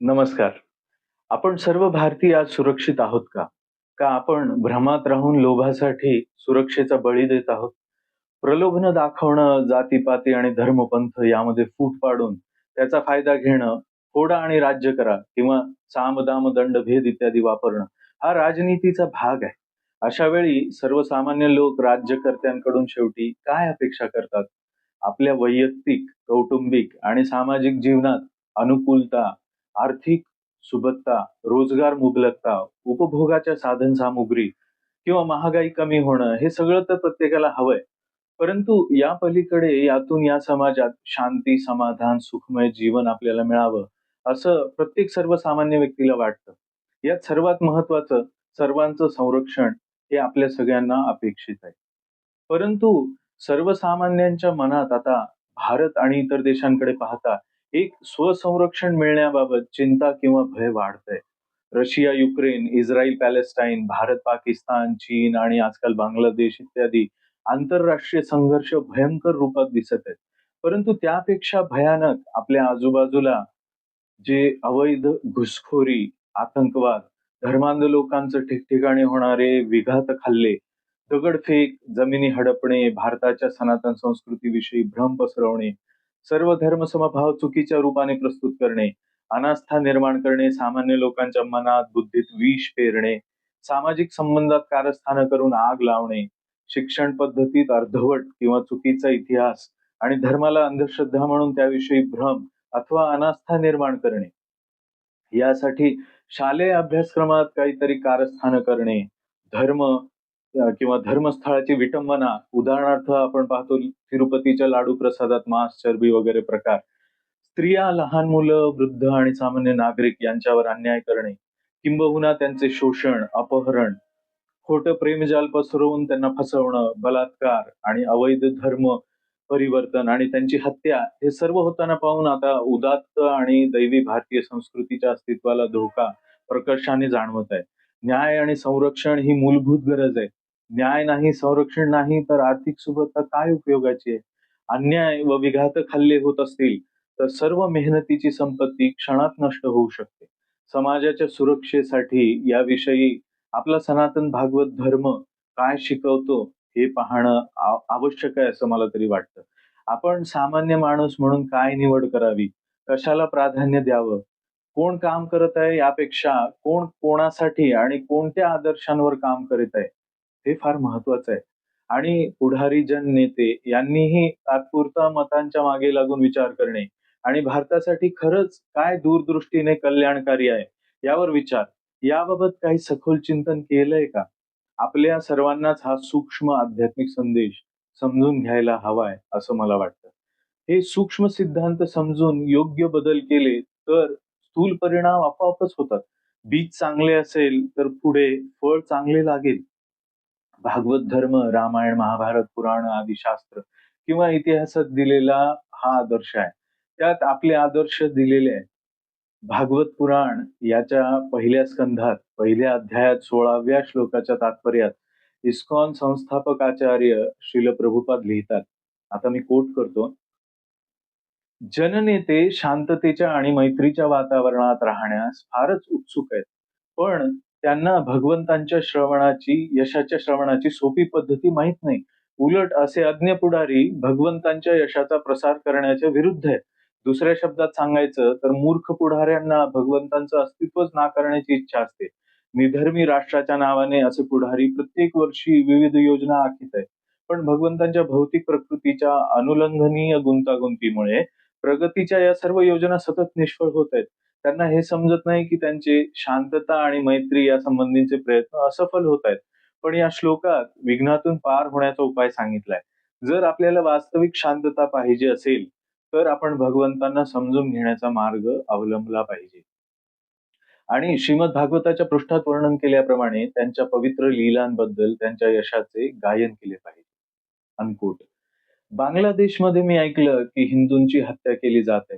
नमस्कार. आपण सर्व भारतीय आज सुरक्षित आहोत का? का आपण भ्रमात राहून लोभासाठी सुरक्षेचा बळी देत आहोत? प्रलोभन दाखवणं, जातीपाती आणि धर्मपंथ यामध्ये फूट पाडून त्याचा फायदा घेणं, फोडा आणि राज्य करा किंवा सामदाम दंड, भेद इत्यादी वापरणं हा राजनीतीचा भाग आहे. अशा वेळी सर्वसामान्य लोक राज्यकर्त्यांकडून शेवटी काय अपेक्षा करतात? आपल्या वैयक्तिक, कौटुंबिक आणि सामाजिक जीवनात अनुकूलता, आर्थिक सुबत्ता, रोजगार मुबलकता, उपभोगाच्या साधनसामुग्री किंवा महागाई कमी होणं हे सगळं तर प्रत्येकाला हवंय. परंतु या पलीकडे यातून या समाजात शांती, समाधान, सुखमय जीवन आपल्याला मिळावं, असं प्रत्येक सर्वसामान्य व्यक्तीला वाटतं. यात सर्वात महत्वाचं सर्वांचं संरक्षण हे आपल्या सगळ्यांना अपेक्षित आहे. परंतु सर्वसामान्यांच्या मनात आता भारत आणि इतर देशांकडे पाहता एक स्वसंरक्षण मिळण्याबाबत चिंता किंवा भय वाढतंय. Russia, Ukraine, Israel, Palestine, Bharat, Pakistan, Cheen आणि आजकाल बांगलादेश इत्यादी आंतरराष्ट्रीय संघर्ष भयंकर रूपात दिसत आहेत. परंतु त्यापेक्षा भयानक आपल्या आजूबाजूला जे अवैध घुसखोरी, आतंकवाद, धर्मांध लोकांचं ठिकठिकाणी होणारे विघात हल्ले, दगडफेक, जमिनी हडपणे, भारताच्या सनातन संस्कृतीविषयी भ्रम पसरवणे, सर्व धर्म समभाव चुकीच्या रूपाने प्रस्तुत करणे, अनास्था निर्माण करणे, सामान्य लोकांच्या मनात, बुद्धीत विष पेरणे, सामाजिक संबंधात कारस्थान करून आग लावणे, शिक्षण पद्धतीत अर्धवट किंवा चुकीचा इतिहास आणि धर्माला अंधश्रद्धा म्हणून त्याविषयी भ्रम अथवा अनास्था निर्माण करणे. यासाठी शालेय अभ्यासक्रमात काहीतरी कारस्थान करणे, धर्म किंवा धर्मस्थळाची विटंबना उदाहरणार्थ आपण पाहतो तिरुपतीच्या लाडू प्रसादात मांस चरबी वगैरे प्रकार. स्त्रिया लहान मुलं वृद्ध आणि सामान्य नागरिक यांच्यावर अन्याय करणे किंबहुना त्यांचे शोषण अपहरण खोटं प्रेमजाल पसरवून त्यांना फसवणं बलात्कार आणि अवैध धर्म परिवर्तन आणि त्यांची हत्या हे सर्व होताना पाहून आता उदात्त आणि दैवी भारतीय संस्कृतीच्या अस्तित्वाला धोका प्रकर्षाने जाणवत आहे. न्याय आणि संरक्षण ही मूलभूत गरज आहे. न्याय नाही संरक्षण नाही तर आर्थिक सुबत्ता काय उपयोगाची आहे? अन्याय व विघात खाल्ले होत असतील तर सर्व मेहनतीची संपत्ती क्षणात नष्ट होऊ शकते. समाजाच्या सुरक्षेसाठी याविषयी आपला सनातन भागवत धर्म काय शिकवतो हे पाहणं आवश्यक आहे असं मला तरी वाटतं. आपण सामान्य माणूस म्हणून काय निवड करावी? कशाला प्राधान्य द्यावं? कोण काम करत आहे यापेक्षा कोण कोणासाठी आणि कोणत्या आदर्शांवर काम करीत आहे? हे फार महत्वाचं आहे. आणि पुढारी जन नेते यांनीही तात्पुरता मतांच्या मागे लागून विचार करणे आणि भारतासाठी खरंच काय दूरदृष्टीने कल्याणकारी आहे यावर विचार. याबाबत काही सखोल चिंतन केलंय का? आपल्या सर्वांनाच हा सूक्ष्म आध्यात्मिक संदेश समजून घ्यायला हवाय असं मला वाटतं. हे सूक्ष्म सिद्धांत समजून योग्य बदल केले तर स्थूल परिणाम आपोआपच होतात. बीज चांगले असेल तर पुढे फळ चांगले लागेल. भागवत धर्म रामायण महाभारत पुराण आदी शास्त्र किंवा इतिहासात दिलेला हा आदर्श आहे. त्यात आपले आदर्श दिलेले आहेत. भागवत पुराण याच्या पहिल्या स्कंधात पहिल्या अध्यायात सोळाव्या श्लोकाच्या तात्पर्यात इस्कॉन संस्थापक आचार्य श्रील प्रभुपाद लिहितात. आता मी कोट करतो. जननेते शांततेच्या आणि मैत्रीच्या वातावरणात राहण्यास फारच उत्सुक आहेत. पण त्यांना भगवंतांच्या श्रवणाची यशाच्या श्रवणाची सोपी पद्धती माहीत नाही. उलट असे अज्ञ पुढारी भगवंतांच्या यशाचा प्रसार करण्याच्या विरुद्ध आहेत. दुसऱ्या शब्दात सांगायचं तर मूर्ख पुढाऱ्यांना भगवंतांचं अस्तित्वच नाकारण्याची इच्छा असते. निधर्मी राष्ट्राच्या नावाने असे पुढारी प्रत्येक वर्षी विविध योजना आखित आहेत. पण भगवंतांच्या भौतिक प्रकृतीच्या अनुलंघनीय गुंतागुंतीमुळे प्रगतीच्या या सर्व योजना सतत निष्फळ होत आहेत. त्यांना हे समजत नाही की त्यांचे शांतता आणि मैत्री या संबंधीचे प्रयत्न असफल होत आहेत. पण या श्लोकात विघ्नातून पार होण्याचा उपाय सांगितलाय. जर आपल्याला वास्तविक शांतता पाहिजे असेल तर आपण भगवंतांना समजून घेण्याचा मार्ग अवलंबला पाहिजे. आणि श्रीमद भागवताच्या पृष्ठात वर्णन केल्याप्रमाणे त्यांच्या पवित्र लीलांबद्दल त्यांच्या यशाचे गायन केले पाहिजे. अनकोट बांगलादेशमध्ये मी ऐकलं की हिंदूंची हत्या केली जाते.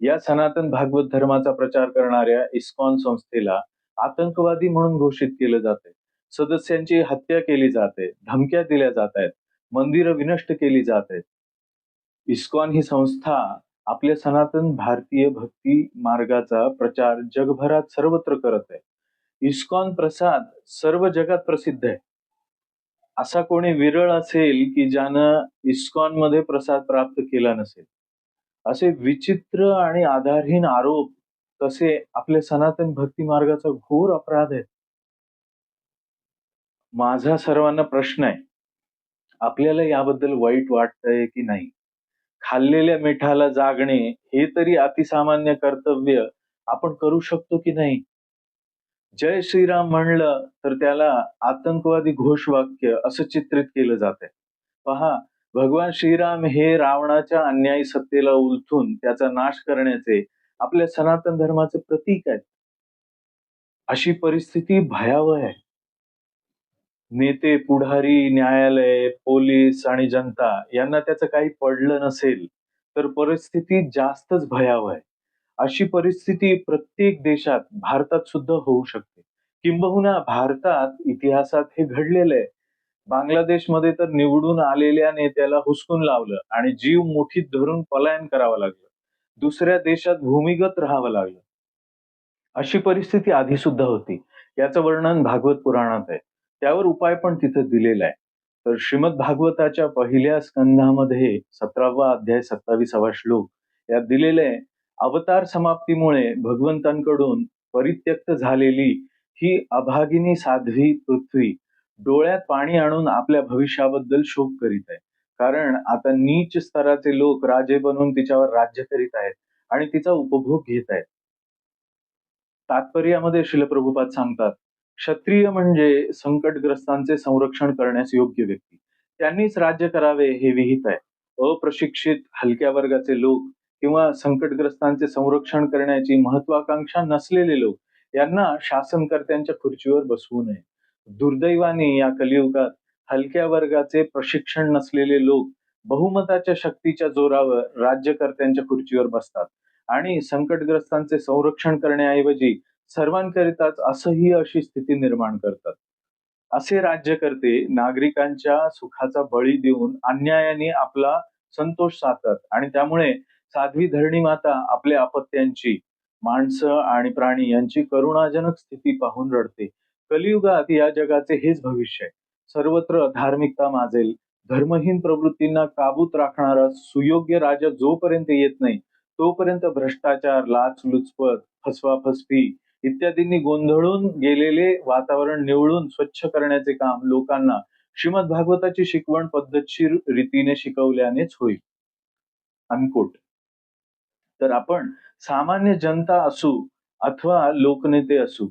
या सनातन भागवत धर्माचा प्रचार करणाऱ्या इस्कॉन संस्थेला आतंकवादी म्हणून घोषित केलं जाते. सदस्यांची हत्या केली जाते धमक्या दिल्या जात आहेत मंदिरं विनष्ट केली जात आहेत. इस्कॉन ही संस्था आपल्या सनातन भारतीय भक्ती मार्गाचा प्रचार जगभरात सर्वत्र करत आहे. इस्कॉन प्रसाद सर्व जगात प्रसिद्ध आहे. असा कोणी विरळ असेल की ज्यानं इस्कॉनमध्ये प्रसाद प्राप्त केला नसेल. असे विचित्र आणि आधारहीन आरोप तसे आपल्या सनातन भक्ती मार्गाचा घोर अपराध आहे माझा सर्वांना प्रश्न आहे आपल्याला याबद्दल वाईट वाटतंय की नाही? खाल्लेल्या मिठाला जागणे हे तरी अतिसामान्य कर्तव्य आपण करू शकतो की नाही? जय श्रीराम म्हणलं तर त्याला आतंकवादी घोषवाक्य असं चित्रित केलं जात आहे पहा भगवान श्रीराम हे रावणाच्या अन्यायी सत्तेला उलथून त्याचा नाश करण्याचे आपल्या सनातन धर्माचे प्रतीक आहेत. अशी परिस्थिती भयावह आहे. नेते पुढारी न्यायालय पोलीस आणि जनता यांना त्याचं काही पडलं नसेल तर परिस्थिती जास्तच भयावह आहे. अशी परिस्थिती प्रत्येक देशात भारतात सुद्धा होऊ शकते. किंबहुना भारतात इतिहासात हे घडलेलं आहे बांगलादेशमध्ये तर निवडून आलेल्या नेत्याला हुसकून लावलं आणि जीव मुठीत धरून पलायन करावं लागलं. दुसऱ्या देशात भूमिगत राहावं लागलं. अशी परिस्थिती आधी सुद्धा होती. याचं वर्णन भागवत पुराणात आहे. त्यावर उपाय पण तिथं दिलेला आहे. तर श्रीमद भागवताच्या पहिल्या स्कंधामध्ये सतरावा अध्याय सत्तावीसावा श्लोक यात दिलेले आहे. अवतार समाप्तीमुळे भगवंतांकडून परित्यक्त झालेली ही अभागिनी साध्वी पृथ्वी डोळ्यात पाणी आणून आपल्या भविष्याबद्दल शोक करीत आहे. कारण आता नीच स्तराचे लोक राजे बनून तिच्यावर राज्य करीत आहेत आणि तिचा उपभोग घेत आहेत. तात्पर्यामध्ये शिलप्रभुपाद सांगतात क्षत्रिय म्हणजे संकटग्रस्तांचे संरक्षण करण्यास योग्य व्यक्ती. त्यांनीच राज्य करावे हे विहित आहे. अप्रशिक्षित हलक्या वर्गाचे लोक किंवा संकटग्रस्तांचे संरक्षण करण्याची महत्वाकांक्षा नसलेले लोक यांना शासनकर्त्यांच्या खुर्चीवर बसवू नये. दुर्दैवाने या कलियुगात हलक्या वर्गाचे प्रशिक्षण नसलेले लोक बहुमताच्या शक्तीच्या जोरावर राज्यकर्त्यांच्या खुर्चीवर बसतात आणि संकटग्रस्तांचे संरक्षण करण्याऐवजी सर्वांकरिताच असही अशी स्थिती निर्माण करतात. असे राज्यकर्ते नागरिकांच्या सुखाचा बळी देऊन अन्यायाने आपला संतोष साधतात आणि त्यामुळे साध्वी धरणी माता आपल्या अपत्यांची. माणसं आणि प्राणी यांची करुणाजनक स्थिती पाहून रडते. कलियुगात या जगाचे हेच भविष्य आहे. सर्वत्र धार्मिकता माजेल. धर्महीन प्रवृत्तींना काबूत राखणारा सुयोग्य राजा जोपर्यंत येत नाही तोपर्यंत भ्रष्टाचार लाचलुचपत फसवाफसफी इत्यादींनी गोंधळून गेलेले वातावरण निवळून स्वच्छ करण्याचे काम लोकांना श्रीमद भागवताची शिकवण पद्धतशीर रीतीने शिकवल्यानेच होईल. अनकोट तर आपण सामान्य जनता असू अथवा लोकनेते असू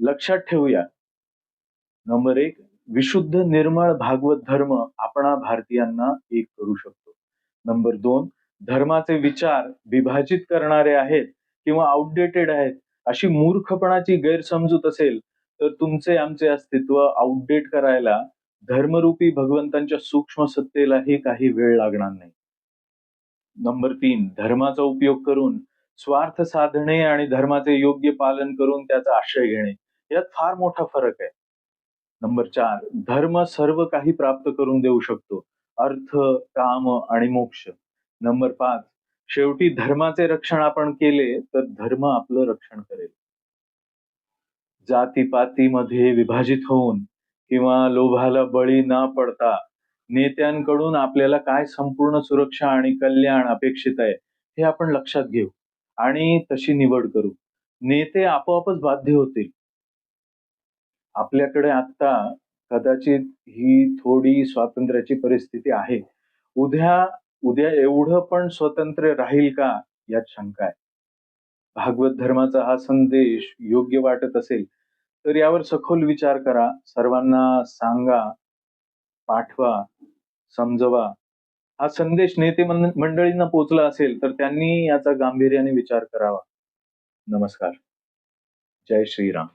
लक्षात ठेवूया. नंबर एक विशुद्ध निर्मळ भागवत धर्म आपणा भारतीयांना एक करू शकतो. नंबर दोन धर्माचे विचार विभाजित करणारे आहेत किंवा आउटडेटेड आहेत अशी मूर्खपणाची गैरसमजूत असेल तर तुमचे आमचे अस्तित्व आउटडेट करायला धर्मरूपी भगवंतांच्या सूक्ष्म सत्तेलाही काही वेळ लागणार नाही. नंबर तीन धर्माचा उपयोग करून स्वार्थ साधणे आणि धर्माचे योग्य पालन करून त्याचा आश्रय घेणे यात फार मोठा फरक आहे. नंबर चार धर्म सर्व काही प्राप्त करून देऊ शकतो अर्थ काम आणि मोक्ष. नंबर पाच शेवटी धर्माचे रक्षण आपण केले तर धर्म आपलं रक्षण करेल. जातीपातीमध्ये विभाजित होऊन किंवा लोभाला बळी न पडता नेत्यांकडून आपल्याला काय संपूर्ण सुरक्षा आणि कल्याण अपेक्षित आहे हे आपण लक्षात घेऊ आणि तशी निवड करू. नेते आपोआपच बाध्य होतील. आपल्याकडे आता कदाचित ही थोडी स्वातंत्र्याची परिस्थिती आहे. उद्या उद्या एवढं पण स्वतंत्र राहील का यात शंका आहे. भागवत धर्माचा हा संदेश योग्य वाटत असेल तर यावर सखोल विचार करा. सर्वांना सांगा पाठवा. समजवा. हा संदेश नेते मंडळींना पोचला असेल तर त्यांनी याचा गांभीर्याने विचार करावा. नमस्कार. जय श्रीराम.